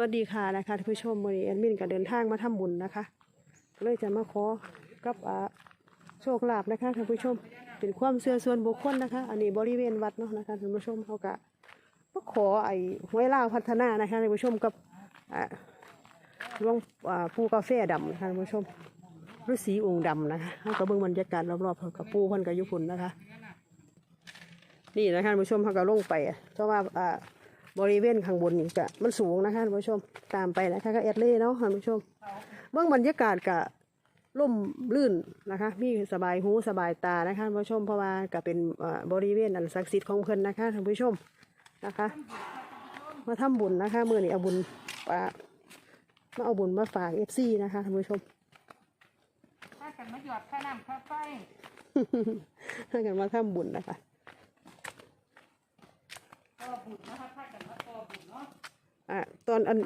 วัสดีค่ะนะคะท่านผู้ชมวันนี้แอดมินก็เดินทางมาทำบุญนะคะ เลยจะมาขอกับโชคลาภนะคะท่านผู้ชม เป็นความเชื่อส่วนบุคคลนะคะ อันนี้บริเวณวัดเนาะนะคะท่านผู้ชมเขาก็มาขอไอ้หวยลาพัฒนานะคะท่านผู้ชมกับอ่าหลวงปูกาแฟดำนะคะท่านผู้ชมฤาษีองค์ดำนะคะเขาก็เบิ่งบรรยากาศรอบๆกับปูพันกับยุพุนนะคะ นี่นะคะท่านผู้ชมเขาก็ลงไปอะเพราะว่าอ่า บริเวณข้างบนนี่ก็มันสูงนะคะท่านผู้ชม ตามไปนะคะก็แอดเล่เนาะท่านผู้ชมเบื้องบรรยากาศกะร่มรื่นนะคะ มีสบายหูสบายตานะคะท่านผู้ชมเพราะว่าก็เป็นเอ่อบริเวณอันศักดิ์สิทธิ์ของเพิ่นนะคะท่านผู้ชมนะคะ มาทำบุญนะคะเมื่อนี้เอาบุญปามาเอาบุญมาฝากเอฟซีนะคะท่านผู้ชมถ้ากันมาหยอดค่าน้ำค่าไฟถ้ากันมาทำบุญนะคะต่อบุญนะคะถ้ากันมาต่อบุญเนาะ อะตอนอัน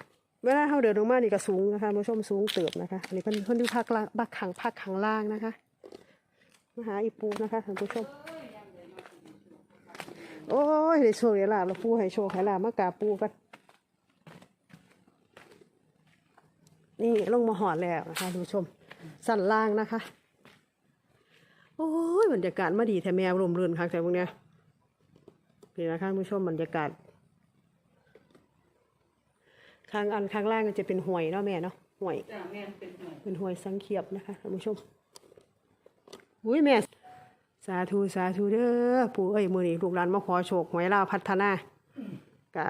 เวลาเขาเดินลงมานี่ก็สูงนะคะผู้ชมสูงเติบนะคะ อันนี้เพิ่นเพิ่นอยู่ภาคล่างภาคขังภาคขังล่างนะคะมาหาอีปูนะคะท่านผู้ชม โอ้ยได้โชคได้ลาบแล้วปูให้โชคให้ลาบมากราบปูกันนี่ลงมาหอดแล้วนะคะท่านผู้ชม สั่นล่างนะคะ โอ้ยบรรยากาศมาดีแท้แมวลมรื่นค่ะแต่พวกเนี้ยนี่นะคะท่านผู้ชมบรรยากาศ ข้างอันข้างล่างก็จะเป็นห่วยเนาะแม่เนาะห่วยจ้าแม่นเป็นหน่วยเป็นห่วยสังเขียบนะคะท่านผู้ชมอุ้ยแม่ สาธุสาธุเด้อปู่เอ้ยมือนี้ลูกหลานมาขอโชคหวยลาวพัฒนากะ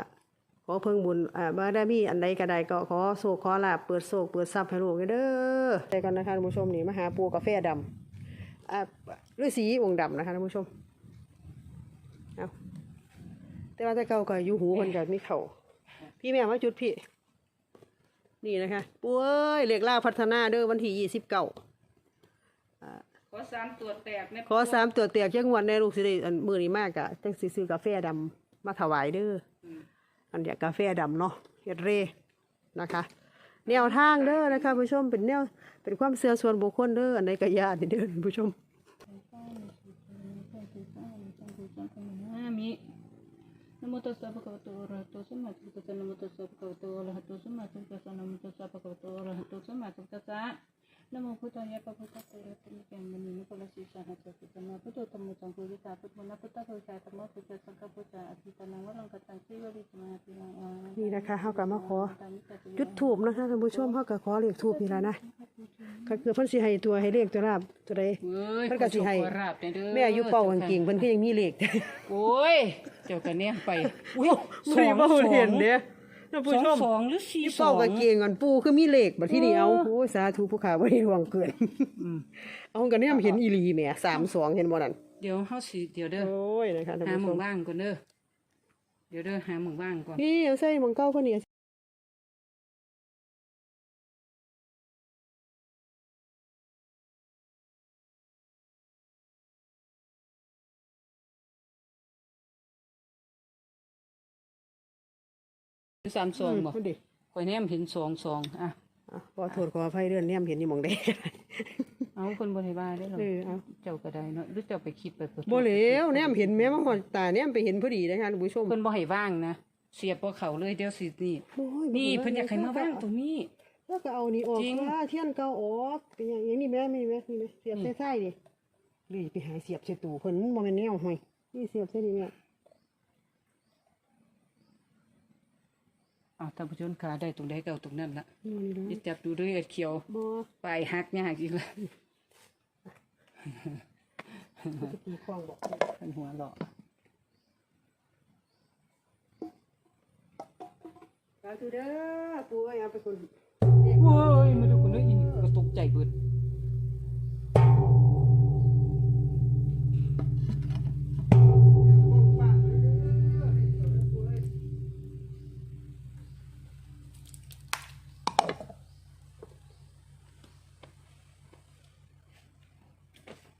ขอเพิ่งบุญอ่าบารมีอันใดก็ได้ก็ขอโชคขอลาบเปิดโชคเปิดทรัพย์ให้ลูกเด้อไปกันนะคะท่านผู้ชมนี่มาหาปู่กาแฟดำอ่าฤาษีองค์ดำนะคะท่านผู้ชมเอาแต่ว่าแต่เก่าก็อยู่หูคนก็มีเขา พี่แม่มาจุดพี่ นี่นะคะปู่เอ้ยเรียกล่าวพัฒนาเด้อวันที่ยี่สิบเก้าขอสามตัวแตกนะขอสามตัวเตียกจังหวัดในลูกสิได้อันมือนี้มากอะจังสิซื้อกาแฟดำมาถวายเด้อออันเดียกาแฟดำเนาะเฮ็ดเร่นะคะแนวทางเด้อนะคะผู้ชมเป็นแนวเป็นความเชื่อส่วนบุคคลเด้ออันใดก็ญาติเด้อผู้ชมมี นโมตัสสะภะคะวะโตอะระหะโตสัมมาสัมพุทธัสสะนโมตัสสะภะคะวะโตอะระหะโตสัมมาสัมพุทธัสสะนโมตัสสะภะคะวะโตอะระหะโตสัมมาสัมพุทธัสสะนะโมพุทธายะปะพุทธะเตระตุมิแกมณีนิโคลสิสหัสสะพุทธนาพุทโธธรรมโมสังโฆวิตาพุทโธนะพุทธะโพชาธรรมะพุทธะสังฆพุทธะอภิตานังวรังกตังสิวริสมาตินังอานี่นะคะเฮาก็มาขอจุดถูปนะคะท่านผู้ชมเฮาก็ขอเลขถูปนี่ล่ะนะก็คือเพิ่นสิให้ตัวให้เลขตัวลาบตัวใดเว้ยเพิ่นก็สิให้ขอราบเด้อแม่อายุเป่ากางเกงเพิ่นก็ยังมีเลขโอ้ย เจ้ากันเนี่ยไปอุ้ยสองบ่เห็นเด้อท่านผู้ชสองมสองหรือสี่ที่สอเป้างกางเกงก่อนปูคือมีเหล็กบัดที่นี่เอาโอ้โอ้ยสาธุผู้ขาบ่ได้ห่วงเกินเอากันเนี่ยเห็นอีหลีแหม่สามสองเห็นบ่นั่นเดี๋ยวเฮาสิเดี๋ยวเด้อโอ้ยนะคะท่านหาผู้หชมึมงว่างก่อนเด้อเดี๋ยวเด้อหาหมึงว่างก่อน นี่เอาใส่หมองเก้าคนนี้ สามสองบ่อืมดิข่อยแนมเห็นสองสองอะอะขอโทษขออภัยเรื่องเนี่ยเห็นนี่หมองได้เอาคนบ่ได้ว่าได้หรอเออเอาเจ้าก็ได้เนาะหรือเจ้าไปคิดไปเปิดบ่แล้วเนี่ยเห็นแม่มาหอดตาเนี่ยไปเห็นพอดีนะคะท่านผู้ชมเพิ่นบ่ให้ว่างนะเสียบบ่เข้าเลยเดี๋ยวสินี่โอ้ยนี่เพิ่นอยากให้มาว่างตรงนี้แล้วก็เอานี่ออกจริงว่าเทียนเก่าออกเป็นอย่างอย่างนี้แม่มีแม่นี่แม่เสียบใส่ไส้ดิเลยไปหาเสียบใส่ตู้เพิ่นมันบ่แม่นแนวห้อยนี่เสียบใส่นี่แอ้าวท่านผู้ชมค่ะได้ตรงใดก็เอาตรงนั้นละนี่นี่นะอย่าจับดูด้วยเอ็ดเขียวบ่ปลายหักยากอีกแล้วจะตีคล้องบอกเพิ่นหัวเราะสาธุเด้อปู่เอ้ยเอาไปคน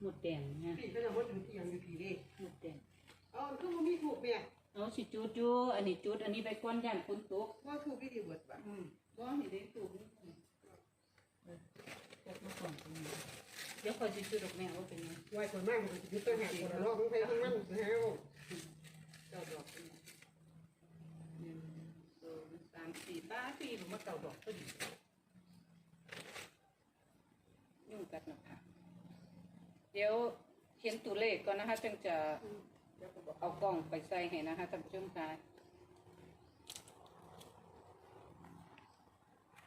หมดแดงเนี่ยผีก็จะว่าถึงเที่ยงอยู่ผีเด้หมดแดงเอาคือมันมีถูกแม่เอาสิจุดอยู่อันนี้จุด อันนี้ไปก้อนย่างฝนตกว่าถูกที่ดีเบิดบ่อืมบ่เห็นได้ตูกนี่เออจับมาก่อนตรงนี้เดี๋ยวคอยสิจุดดอกแม่ว่าเป็นไงไหวคนมากมันจะต้องหาคนละรอบต้องไปข้างนั้นแล้วเจ้าดอกเป็นไงหนึ่งสองสามสี่ป้าปีผมมาเก่าดอกก็ดียุ่งกัดนะคะเดี๋ยวเขียนตัวเลขก่อนนะคะจึงจะเอากล้องไปใส่ให้นะคะท่านผู้ชมค่ะ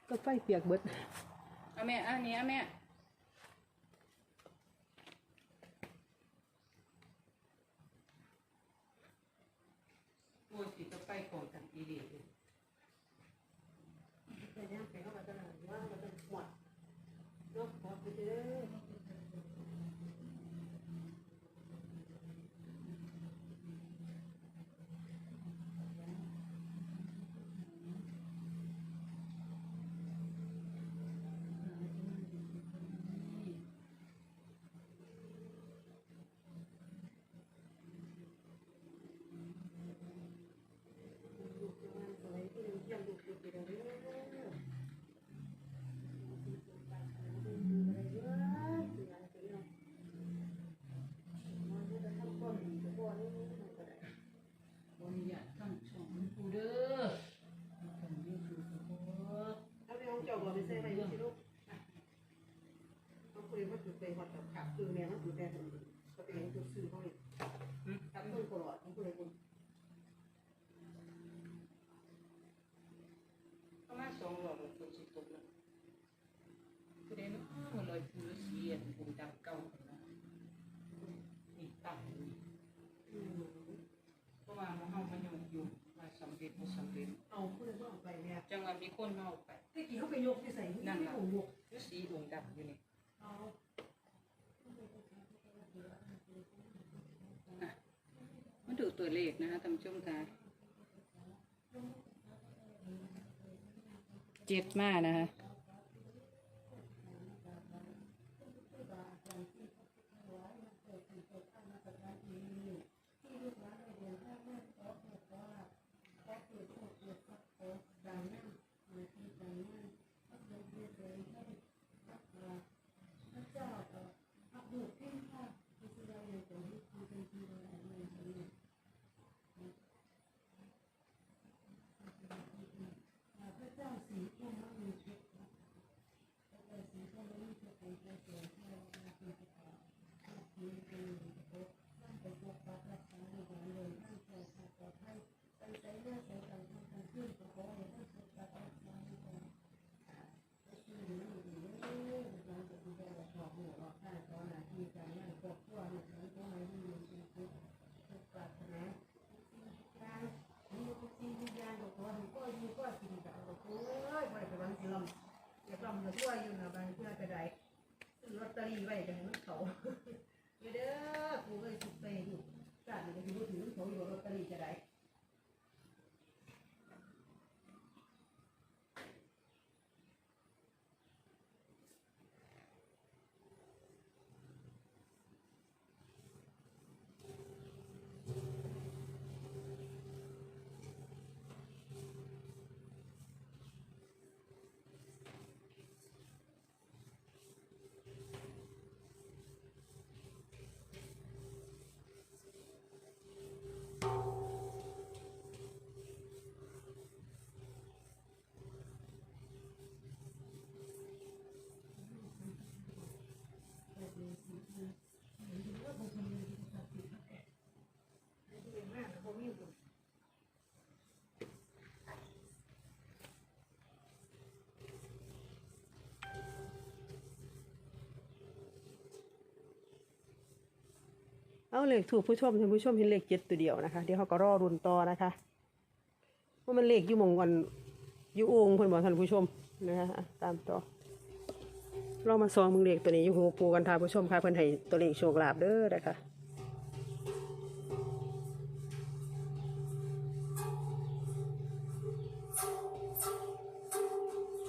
ก็ไฟเปียกเบิดเอาแม่อันนี้เอาแม่โอ้ยสิจะไปก่อนกันอีเดียวบริยาทั้งสองกูเด้อทั้งยูทูบกู เอาไปห้องเจ้าบ่ไปใส่ไว้อยู่สิลูกเขาคุยว่าคือไปฮอดกับขา คือแม่มันคือแต่คนอื่นก็เป็นตัวซื้อเขาเองทำต้นตลอดของผู้ใดคนประมาณสองร้อยกว่าสิบตกแล้วกูได้เนาะมันเลยกูเลยเสียกูดังเก่านะนี่ตั้งนี่อืมเพราะว่ามันเฮามันยังอยู่ว่าสำเร็จบ่สำเร็จเอาผู้ใดก็เอาไปแม่จังว่ามีคนเมาไปที่กี้เขาไปยกที่ใส่ที่นั่นที่ล่ะผมยกอยู่สีองค์ดำอยู่นี่ เอา อะมาดู ตัวเลขนะคะท่านผู้ชมค่ะเจ็บมากนะคะ อย่าลำอย่าทั่วอยู่นะบางเพื่อจะได้ซื้อลอตเตอรี่ไว้กันมันเขาเด้อกูก็สุดไปอยู่จ้านี่ก็อยู่ถึงเขาอยู่ลอตเตอรี่จะได้ เลขถูกผู้ชมท่านผู้ชมเห็นเลขเจ็ดตัวเดียวนะคะ เดี๋ยวเขาก็รอรุนต่อนะคะว่ามันเลขอยู่มงก่อนอยู่องค์เพิ่นบอกท่านผู้ชมนะคะตามต่อเรามาซองมึงเลขตัวนี้อยู่หัวปูกันท่านผู้ชมค่ะเพิ่อนให้ตัวเลขโชคลาภเด้อนะคะ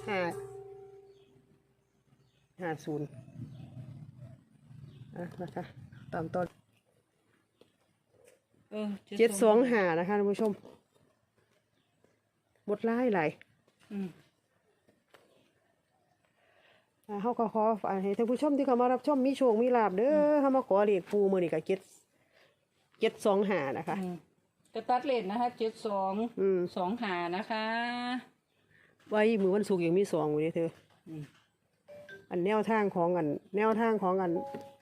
ห้าห้าศูนย์อะนะคะตามต่อ เออเจ็ดสองหานะคะท่านผู้ชมบทไล่ไหลายอืมอ่าเขาก็ขอฝากให้ท่านผู้ชมที่เขามารับชมมีโชคมีลาบเด้อเขามาขอเลขปูมือนี่กับเจ็ดเจ็ดสองหานะคะอืมจะตัดเลนนะคะเจ็ดสองอืมสองหานะคะ ไว้มือวันศุกร์ยังมีสองอยู่เด้เธออืมอันแนวทางของอัน แนวทางของอัน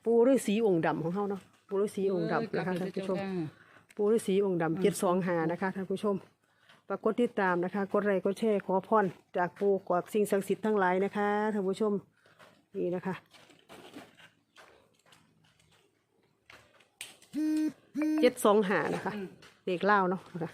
ปูฤาษีองค์ดำของเฮาเนาะปูฤาษีองค์ดำนะคะท่านผู้ชม ปูฤาษีองค์ดำเจ็ดสองหานะคะท่านผู้ชมปรากฏติดตามนะคะ กดไลค์กดแชร์ขอพรจากปูกอบสิ่งศักดิ์สิทธิ์ทั้งหลายนะคะท่านผู้ชมนี่นะคะเจ็ดสองหานะคะเด็กเล่าวเนาะนะคะ